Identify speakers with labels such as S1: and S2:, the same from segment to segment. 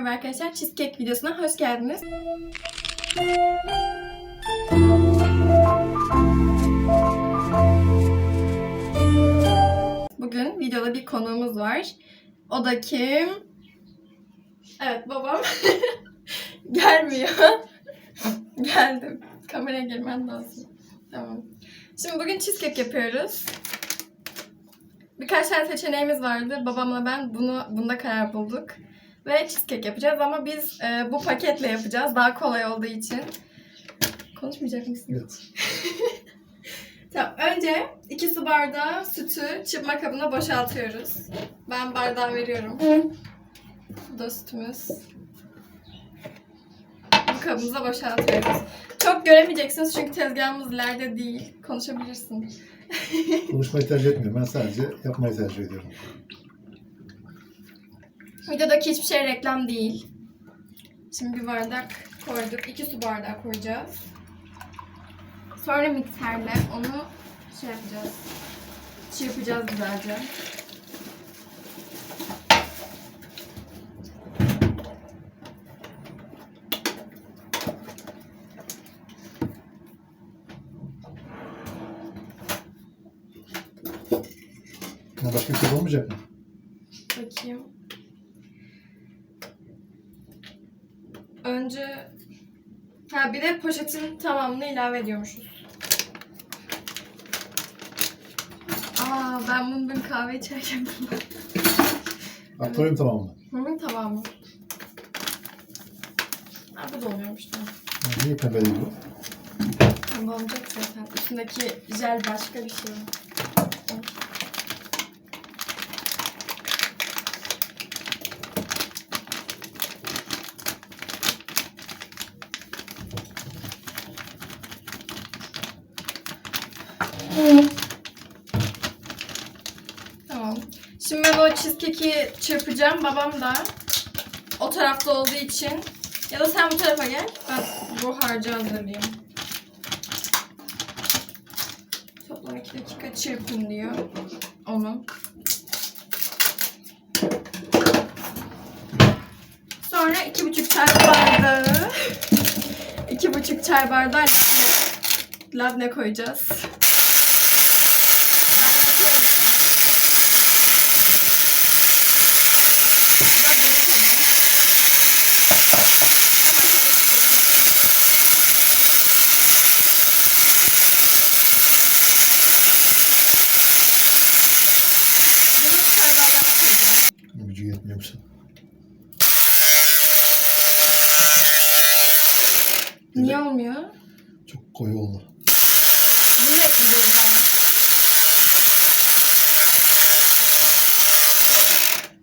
S1: Merhaba arkadaşlar, Cheesecake videosuna hoş geldiniz. Bugün videoda bir konuğumuz var. O da kim? Evet, babam. Gelmiyor. Geldim. Kameraya girmen lazım. Tamam. Şimdi bugün cheesecake yapıyoruz. Birkaç tane seçeneğimiz vardı. Babamla ben bunu bunda karar bulduk. Ve cheesecake yapacağız ama biz e, bu paketle yapacağız. Daha kolay olduğu için. Konuşmayacak mısın?
S2: Evet.
S1: Tamam. Önce iki su bardağı sütü çırpma kabına boşaltıyoruz. Ben bardağı veriyorum. Bu da sütümüz. Bu kabımıza boşaltıyoruz. Çok göremeyeceksiniz çünkü tezgahımız ileride değil. Konuşabilirsin.
S2: Konuşmayı tercih etmiyorum. Ben sadece yapmayı tercih ediyorum.
S1: Videodaki hiçbir şey reklam değil. Şimdi bir bardak koyduk. iki su bardağı koyacağız. Sonra mikserle onu şey yapacağız. Çırpacağız güzelce.
S2: Buna başka bir şey olmayacak mı?
S1: Bakayım. Önce ha bir de poşetin tamamını ilave ediyormuşuz. Aa ben bunu dün kahve içerken buldum.
S2: Akvaryum tamamını.
S1: Hı tamamı. Ha bu da oluyormuş tamam.
S2: Yani niye pembe değil bu?
S1: Pembe olacak zaten. Üstündeki jel başka bir şey. Tamam. O cheesecake'i çırpacağım. Babam da o tarafta olduğu için ya da sen bu tarafa gel. Ben bu harcı hazırlayayım. Toplam 2 dakika çırpın diyor onu. Sonra 2,5 çay bardağı 2,5 çay bardağı labne koyacağız. Ben yapıyorum şu an. Bu da benim tabii. Hemen karıştırıyorum. Yarım çay bardağı koyacağım.
S2: Gücü yetmiyormuş.
S1: Niye olmuyor?
S2: Çok koyu oldu.
S1: Bunu ekleyeceğiz daha.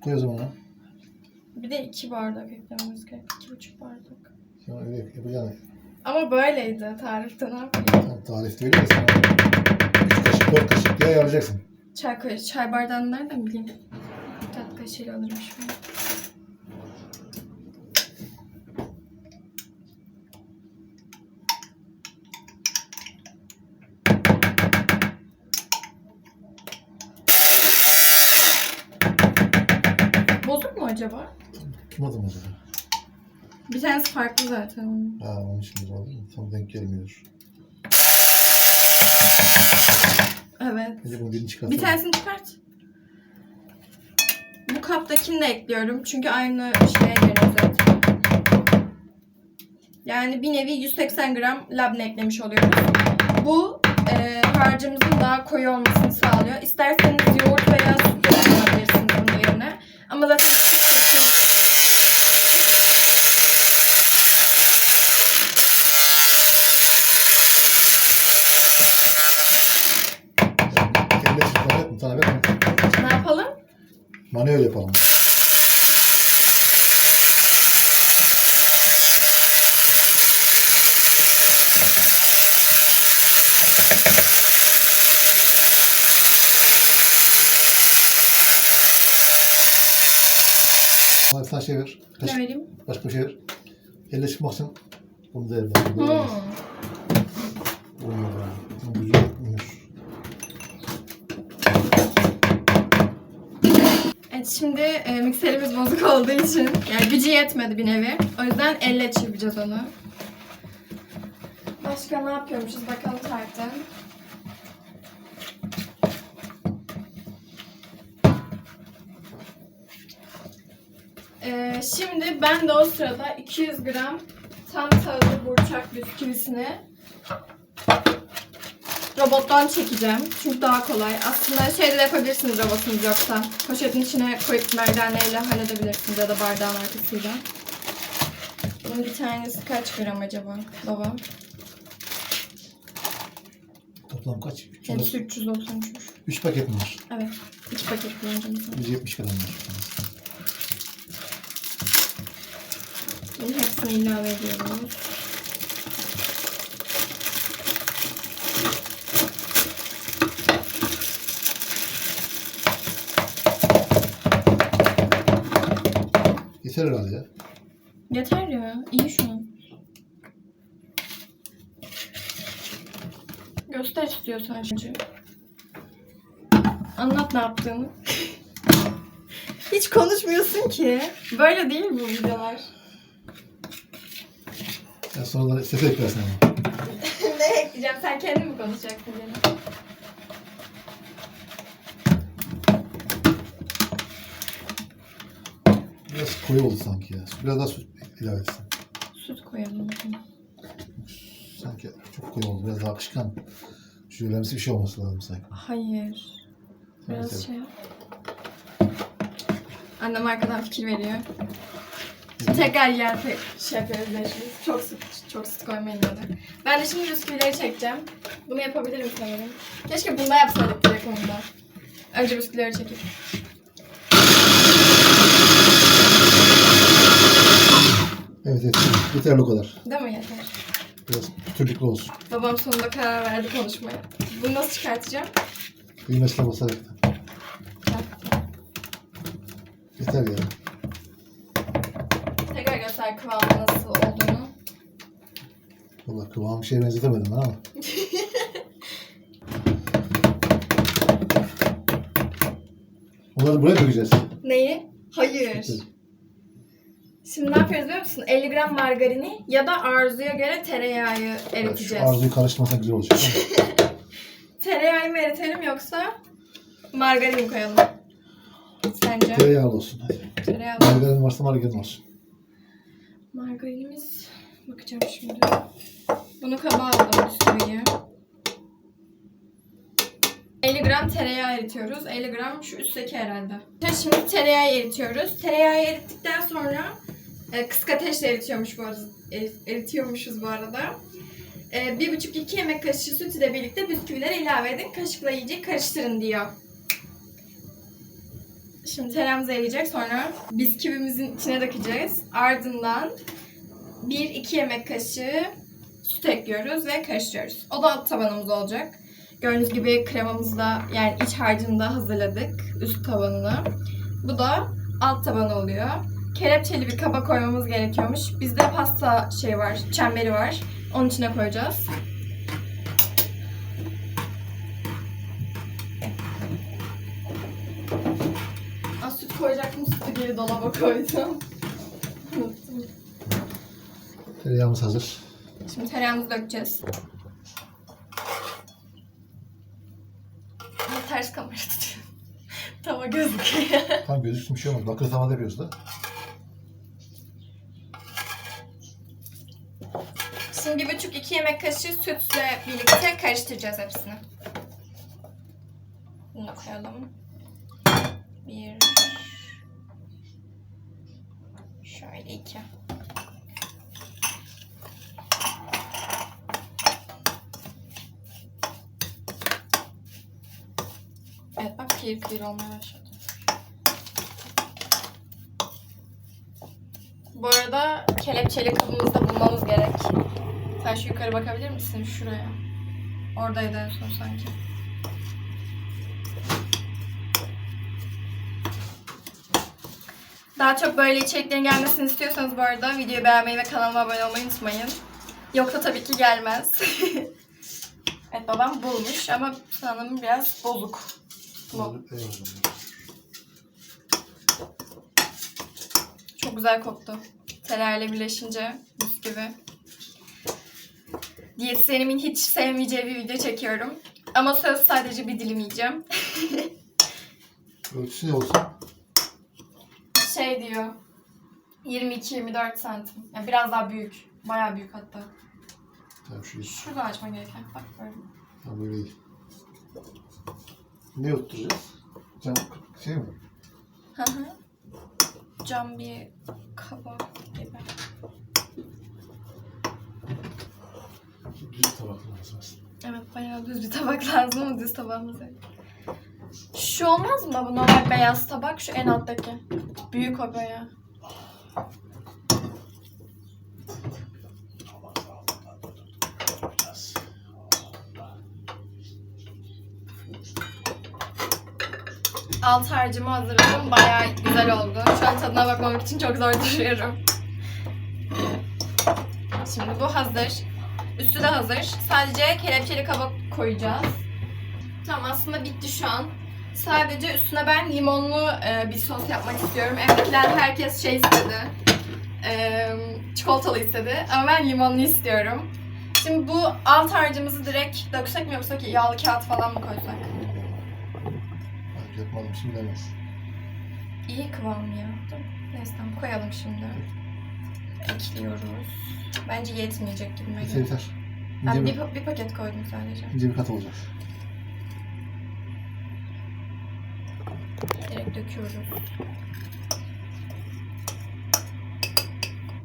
S2: Koy o zaman ha.
S1: Bir de iki bardak eklememiz gerek. İki buçuk bardak.
S2: Sen öyle yapacaksın.
S1: Ama böyleydi tarifte ne yapayım?
S2: Tamam, tarifte öyle de 3 kaşık 4 kaşık diye ayaracaksın.
S1: Çay kaşığı, çay bardağını nereden bileyim? Tat kaşığıyla alırım şu an. Bozuk mu acaba?
S2: Kim adım acaba?
S1: Bir tanesi farklı zaten.
S2: Ha onun için oldu. Tam denk gelmiyor.
S1: Evet.
S2: Önce bunu birini çıkart.
S1: Bir tanesini çıkart. Bu kaptakini de ekliyorum. Çünkü aynı şeye geliyor zaten. Yani bir nevi 180 gram labne eklemiş oluyoruz. Bu e, harcımızın daha koyu olmasını sağlıyor. İsterseniz yoğurt veya süt de kullanabilirsiniz bunun yerine. Ama zaten cheesecake'in
S2: Elle çıkart yapma. Sana ver.
S1: ne yapalım?
S2: Manuel yapalım. Hadi sen şey ver.
S1: Ne vereyim?
S2: başka bir şey ver. Elle çıkmak için bunu da elle.
S1: Hmm
S2: yani. Bunun gücü yetmiyor.
S1: Evet Evet şimdi e, mikserimiz bozuk olduğu için yani gücü yetmedi bir nevi. O yüzden elle çırpacağız onu. Başka ne yapıyormuşuz bakalım tariften. Ee, şimdi ben de o sırada 200 gram tam tahıllı burçak bisküvisini robottan çekeceğim. Çünkü daha kolay. Aslında şeyde de yapabilirsiniz robotunuz yoksa. Poşetin içine koyup merdaneyle halledebilirsiniz ya da bardağın arkasıyla. Bunun bir tanesi kaç gram acaba baba?
S2: Toplam kaç? 300,
S1: Hepsi 333.
S2: 3 paket mi var?
S1: Evet. 2 paket kullanacağım. sana.
S2: 170 gram var.
S1: Bunun hepsini ilave ediyoruz.
S2: Yeter herhalde ya.
S1: Yeter ya. İyi şu an. Göster istiyorsan şimdi. Anlat ne yaptığını. Hiç konuşmuyorsun ki. Böyle değil bu videolar.
S2: Ya sonradan ses eklersin ama.
S1: ne ekleyeceğim? Sen kendin mi konuşacaksın gene?
S2: Biraz koyu oldu sanki ya. Biraz daha su ilave etsin.
S1: Süt koyalım.
S2: Sanki çok koyu oldu. Biraz daha akışkan. Şöyle bir şey olması lazım sanki.
S1: Hayır. Biraz
S2: Evet,
S1: şey yap. Annem arkadan fikir veriyor.
S2: evet.
S1: Tekrar yer şey yapıyoruz değişiyoruz. Çok süt, çok süt koymayın dedi. Ben de şimdi bisküvileri çekeceğim. Bunu yapabilirim sanırım. Keşke bunda yapsaydık direkt onu da. Önce bisküvileri çekip.
S2: Evet evet. Yeterli o kadar.
S1: Değil mi yeter?
S2: Biraz pütürlüklü olsun.
S1: Babam sonunda karar verdi konuşmaya. Bunu nasıl çıkartacağım?
S2: Düğmesine basarak da. Yeter ya.
S1: Tekrar göster kıvamı nasıl olduğunu.
S2: Valla kıvamı bir şeye benzetemedim ben ama. Onları buraya dökeceğiz.
S1: Neyi? Hayır. Şimdi ne yapıyoruz biliyor musun? 50 gram margarini ya da arzuya göre tereyağı
S2: Şu
S1: eriteceğiz.
S2: arzuyu karıştırmasan güzel olacak.
S1: Tereyağı mı eritelim yoksa margarin mi koyalım? Sence?
S2: Tereyağlı olsun. Hadi.
S1: Tereyağı.
S2: Margarin varsa margarin olsun.
S1: Margarinimiz. Bakacağım şimdi. Bunu kaba aldım bisküviyi. 50 gram tereyağı eritiyoruz. 50 gram şu üstteki herhalde. Şimdi tereyağı eritiyoruz. Tereyağı erittikten sonra e, kısık ateşle eritiyormuş bu arada. er- eritiyormuşuz bu arada. E, bir buçuk iki yemek kaşığı süt ile birlikte bisküvileri ilave edin. Kaşıkla iyice karıştırın diyor. Şimdi tereyağımız eriyecek. Sonra bisküvimizin içine dökeceğiz. Ardından 1-2 yemek kaşığı süt ekliyoruz ve karıştırıyoruz. O da alt tabanımız olacak. Gördüğünüz gibi kremamızı da yani iç harcını da hazırladık. Üst tabanını. Bu da alt tabanı oluyor. Kelepçeli bir kaba koymamız gerekiyormuş. Bizde pasta şey var, çemberi var. Onun içine koyacağız. Aa, süt koyacaktım, sütü geri dolaba koydum.
S2: Tereyağımız hazır.
S1: Şimdi tereyağımızı dökeceğiz. Ama ters kamera tutuyor. Tava gözüküyor.
S2: Tam gözüksün bir şey olmaz. Bakır tavada yapıyoruz da.
S1: Buçuk iki yemek kaşığı sütle birlikte karıştıracağız hepsini. Bunu koyalım. Bir. Şöyle iki. Evet bak kıyır kıyır olmaya başladı. Bu arada kelepçeli kabımızı da bulmamız gerek. Sen şu yukarı bakabilir misin? Şuraya. Oradaydı en son sanki. Daha çok böyle içeriklerin gelmesini istiyorsanız bu arada videoyu beğenmeyi ve kanalıma abone olmayı unutmayın. Yoksa tabii ki gelmez. evet babam bulmuş ama sanırım biraz bozuk. Çok güzel koktu. Tereyağı birleşince gibi. Diyetisyenimin hiç sevmeyeceği bir video çekiyorum. Ama söz sadece bir dilim yiyeceğim.
S2: Ölçüsü ne olsun?
S1: Şey diyor. 22-24 santim. Yani biraz daha büyük. Bayağı büyük hatta.
S2: Tamam şu iş.
S1: Şurada açma gereken. Bak böyle.
S2: Tamam böyle iyi. Ne oturacağız? Cam şey mi?
S1: Hı hı. Cam bir kaba gibi.
S2: Düz tabak lazım aslında.
S1: Evet bayağı düz bir tabak lazım ama düz tabağımız yok. Şu olmaz mı bu normal beyaz tabak? Şu en alttaki. Büyük o bayağı. Alt harcımı hazırladım. Bayağı güzel oldu. Şu an tadına bakmamak için çok zor duruyorum. Şimdi bu hazır. Üstü de hazır. Sadece kelepçeli kaba koyacağız. Tamam aslında bitti şu an. Sadece üstüne ben limonlu e, bir sos yapmak istiyorum. Evdekiler herkes şey istedi. E, çikolatalı istedi. Ama ben limonlu istiyorum. Şimdi bu alt harcımızı direkt döksek mi yoksa ki yağlı kağıt falan mı koysak?
S2: Yapmadım şimdi demez.
S1: İyi kıvam ya. Neyse tamam koyalım şimdi. Ekliyoruz. Bence yetmeyecek gibi.
S2: Yeter yeter.
S1: Ben bir,
S2: bir,
S1: pa- bir paket koydum sadece.
S2: ince bir kat olacak.
S1: Direkt döküyoruz.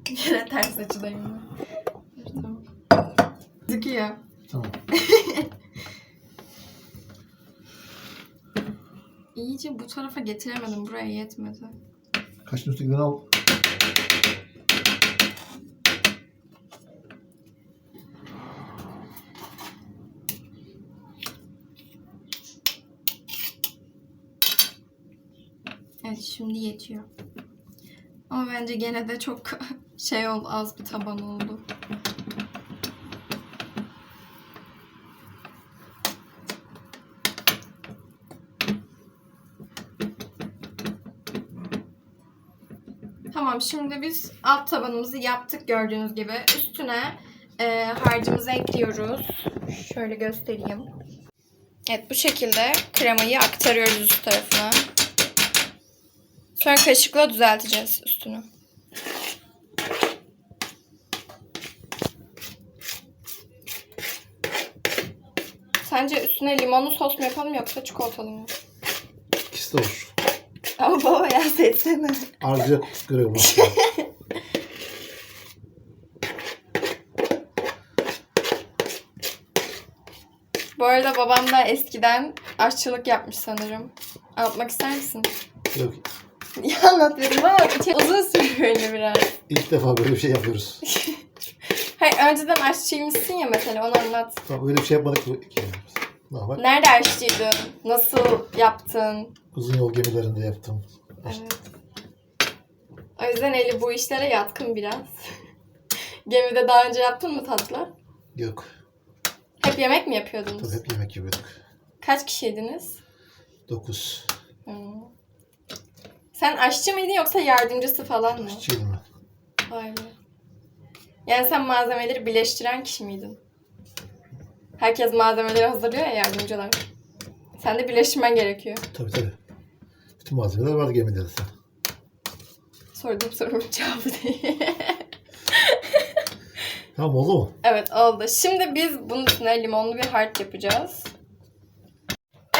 S1: Yine ters açıdayım Tamam. Döküyor.
S2: Tamam.
S1: İyice bu tarafa getiremedim. Buraya yetmedi.
S2: Kaşın üstündekinden al.
S1: Evet şimdi yetiyor. Ama bence gene de çok şey oldu, az bir taban oldu. Tamam şimdi biz alt tabanımızı yaptık gördüğünüz gibi. Üstüne e, harcımızı ekliyoruz. Şöyle göstereyim. Evet bu şekilde kremayı aktarıyoruz üst tarafına. Sonra kaşıkla düzelteceğiz üstünü. Sence üstüne limonlu sos mu yapalım yoksa çikolatalı mı?
S2: İkisi de olur.
S1: Ama baba ya seçsene.
S2: Arzuya göre olur.
S1: Bu arada babam da eskiden aşçılık yapmış sanırım. Anlatmak ister misin?
S2: Yok.
S1: Ya anlatıyorum ama içi uzun sürüyor öyle biraz.
S2: İlk defa böyle bir şey yapıyoruz.
S1: Hayır önceden aşçıymışsın ya mesela onu anlat.
S2: Tamam öyle bir şey yapmadık. Daha bak.
S1: Nerede aşçıydın? Nasıl yaptın?
S2: Uzun yol gemilerinde yaptım.
S1: Evet. O yüzden Eli bu işlere yatkın biraz. Gemide daha önce yaptın mı tatlı?
S2: Yok.
S1: Hep yemek mi yapıyordunuz?
S2: Tabii hep yemek yiyorduk.
S1: Kaç kişiydiniz?
S2: Dokuz.
S1: Hmm. Sen aşçı mıydın yoksa yardımcısı falan mı?
S2: İşçiydim ben.
S1: Vay be. Yani sen malzemeleri birleştiren kişi miydin? Herkes malzemeleri hazırlıyor ya yardımcılar. Sen de birleştirmen gerekiyor.
S2: Tabii tabii. Bütün malzemeler vardı gemide zaten.
S1: Sorduğum sorumun cevabı değil.
S2: Tamam oldu mu?
S1: Evet oldu. Şimdi biz bunun üstüne limonlu bir harç yapacağız.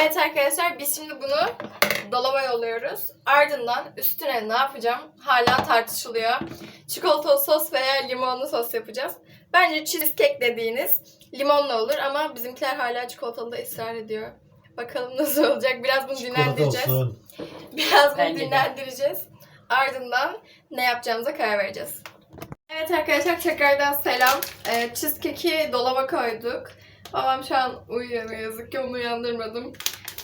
S1: Evet arkadaşlar biz şimdi bunu dolaba yolluyoruz. Ardından üstüne ne yapacağım hala tartışılıyor. Çikolatalı sos veya limonlu sos yapacağız. Bence cheesecake dediğiniz limonlu olur ama bizimkiler hala çikolatalı da ısrar ediyor. Bakalım nasıl olacak. Biraz bunu
S2: Çikolata
S1: dinlendireceğiz.
S2: olsun.
S1: Biraz bunu
S3: Bence de.
S1: dinlendireceğiz. Ardından ne yapacağımıza karar vereceğiz. Evet arkadaşlar tekrardan selam. Ee, cheesecake'i dolaba koyduk. Babam şu an uyuyor ne yazık ki onu uyandırmadım.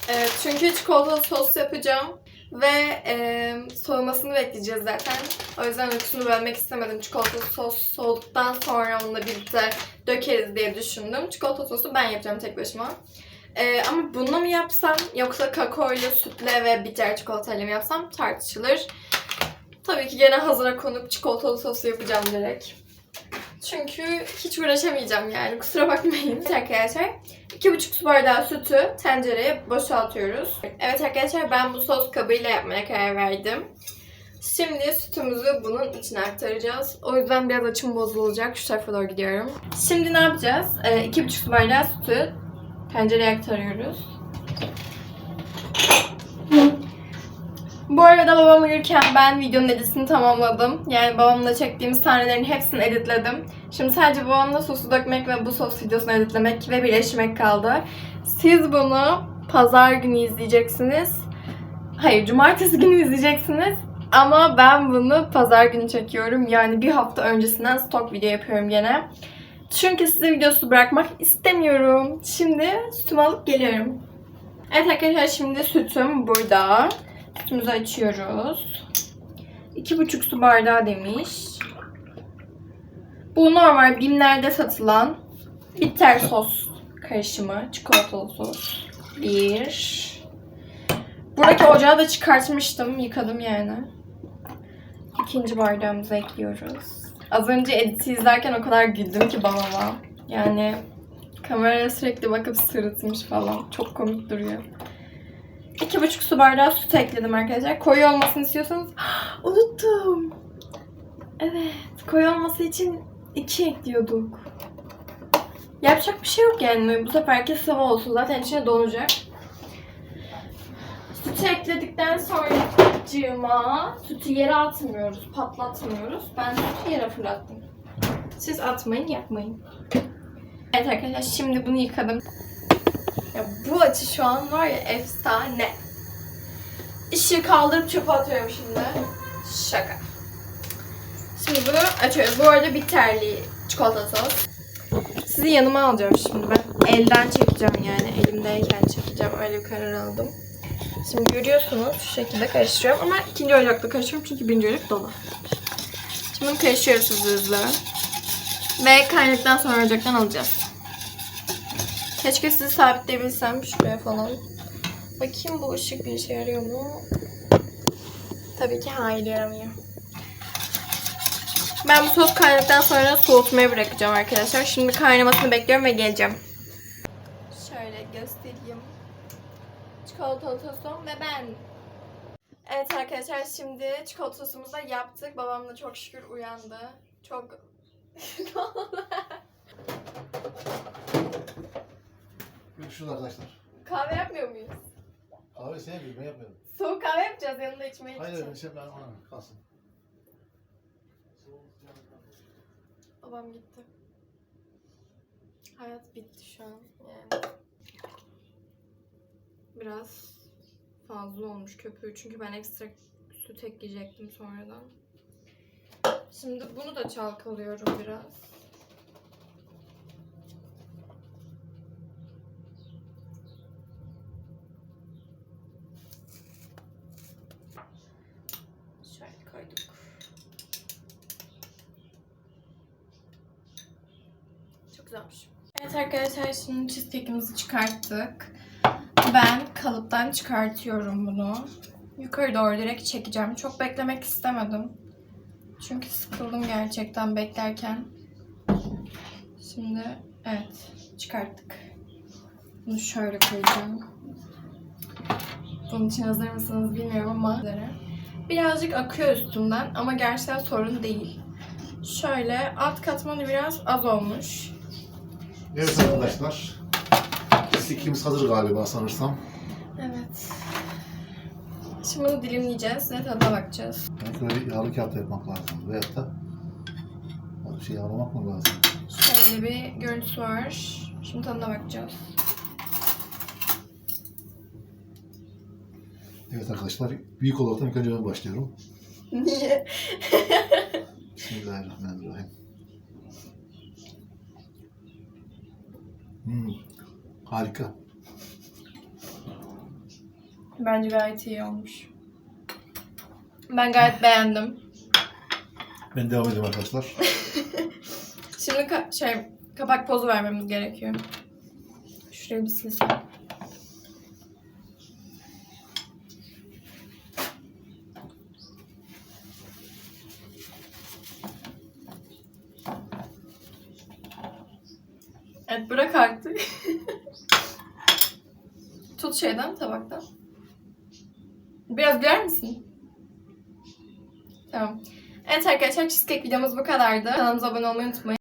S1: Ee, çünkü çikolatalı sos yapacağım. Ve e, soğumasını bekleyeceğiz zaten. O yüzden uykusunu bölmek istemedim. Çikolatalı sos soğuduktan sonra onunla birlikte dökeriz diye düşündüm. Çikolata sosu ben yapacağım tek başıma. Ee, ama bununla mı yapsam yoksa kakaoyla, sütle ve bitter çikolatayla mı yapsam tartışılır. Tabii ki gene hazıra konup çikolatalı soslu yapacağım direkt. Çünkü hiç uğraşamayacağım yani kusura bakmayın. Evet arkadaşlar 2,5 su bardağı sütü tencereye boşaltıyoruz. Evet arkadaşlar ben bu sos kabıyla yapmaya karar verdim. Şimdi sütümüzü bunun içine aktaracağız. O yüzden biraz açım bozulacak. Şu tarafa doğru gidiyorum. Şimdi ne yapacağız? Ee, 2,5 su bardağı sütü tencereye aktarıyoruz. Bu arada babam uyurken ben videonun editini tamamladım. Yani babamla çektiğimiz sahnelerin hepsini editledim. Şimdi sadece babamla sosu dökmek ve bu sos videosunu editlemek ve birleştirmek kaldı. Siz bunu pazar günü izleyeceksiniz. Hayır, cumartesi günü izleyeceksiniz. Ama ben bunu pazar günü çekiyorum. Yani bir hafta öncesinden stok video yapıyorum gene. Çünkü size videosu bırakmak istemiyorum. Şimdi sütümü alıp geliyorum. Evet arkadaşlar şimdi sütüm burada. Sütümüzü açıyoruz. 2,5 su bardağı demiş. Bu normal Bimler'de satılan bitter sos karışımı. Çikolatalı sos. Bir. Buradaki ocağı da çıkartmıştım. Yıkadım yani. İkinci bardağımızı ekliyoruz. Az önce editi izlerken o kadar güldüm ki babama. Yani kameraya sürekli bakıp sırıtmış falan. Çok komik duruyor. İki buçuk su bardağı süt ekledim arkadaşlar. Koyu olmasını istiyorsanız... Unuttum. Evet. Koyu olması için iki ekliyorduk. Yapacak bir şey yok yani. Bu seferki sıvı olsun. Zaten içine donacak. Sütü ekledikten sonra cığıma sütü yere atmıyoruz, patlatmıyoruz. Ben sütü yere fırlattım. Siz atmayın, yapmayın. Evet arkadaşlar şimdi bunu yıkadım. Ya bu açı şu an var ya efsane. Işığı kaldırıp çöpe atıyorum şimdi. Şaka. Şimdi bunu açıyoruz. Bu arada bitterli çikolata sos. Sizi yanıma alacağım şimdi ben. Elden çekeceğim yani. Elimdeyken çekeceğim. Öyle bir karar aldım. Şimdi görüyorsunuz şu şekilde karıştırıyorum ama ikinci ocakta karıştırıyorum çünkü birinci ocak dolu. Şimdi bunu karıştırıyoruz hızlı hızlı. Ve kaynadıktan sonra ocaktan alacağız. Keşke sizi sabitleyebilsem şuraya falan. Bakayım bu ışık bir işe yarıyor mu? Tabii ki hayır yaramıyor. Ben bu sos kaynadıktan sonra soğutmaya bırakacağım arkadaşlar. Şimdi kaynamasını bekliyorum ve geleceğim. Şöyle göstereyim. Çikolatalı tosum ve ben. Evet arkadaşlar şimdi çikolata sosumuzu da yaptık. Babam da çok şükür uyandı. Çok...
S2: Görüşürüz arkadaşlar.
S1: Kahve yapmıyor muyuz?
S2: Kahve sevmiyorum ben yapmıyorum.
S1: Soğuk kahve yapacağız yanında içmeye
S2: Hayır
S1: gideceğim.
S2: ben şey ben kalsın.
S1: Babam gitti. Hayat bitti şu an yani. Biraz fazla olmuş köpüğü çünkü ben ekstra süt ekleyecektim sonradan. Şimdi bunu da çalkalıyorum biraz. Şöyle koyduk. Güzelmiş. Evet arkadaşlar şimdi cheesecake'imizi çıkarttık. Ben kalıptan çıkartıyorum bunu. Yukarı doğru direkt çekeceğim. Çok beklemek istemedim. Çünkü sıkıldım gerçekten beklerken. Şimdi evet çıkarttık. Bunu şöyle koyacağım. Bunun için hazır mısınız bilmiyorum ama birazcık akıyor üstünden ama gerçekten sorun değil. Şöyle alt katmanı biraz az olmuş.
S2: Evet arkadaşlar. Sikimiz hazır galiba sanırsam.
S1: Evet. Şimdi bunu dilimleyeceğiz ve tadına bakacağız.
S2: Belki öyle yağlı kağıt yapmak lazım. Veyahut da bir şey yağlamak mı lazım?
S1: Şöyle bir görüntüsü var. Şimdi tadına bakacağız.
S2: Evet arkadaşlar büyük olarak ilk önce ben başlıyorum.
S1: Niye?
S2: Bismillahirrahmanirrahim. Hmm, harika.
S1: Bence gayet iyi olmuş. Ben gayet beğendim.
S2: Ben devam edeyim arkadaşlar.
S1: Şimdi ka- şey kapak pozu vermemiz gerekiyor. Şurayı bir silsem. Şeyden tabaktan. Biraz güler misin? Tamam. Evet arkadaşlar cheesecake videomuz bu kadardı. Kanalımıza abone olmayı unutmayın.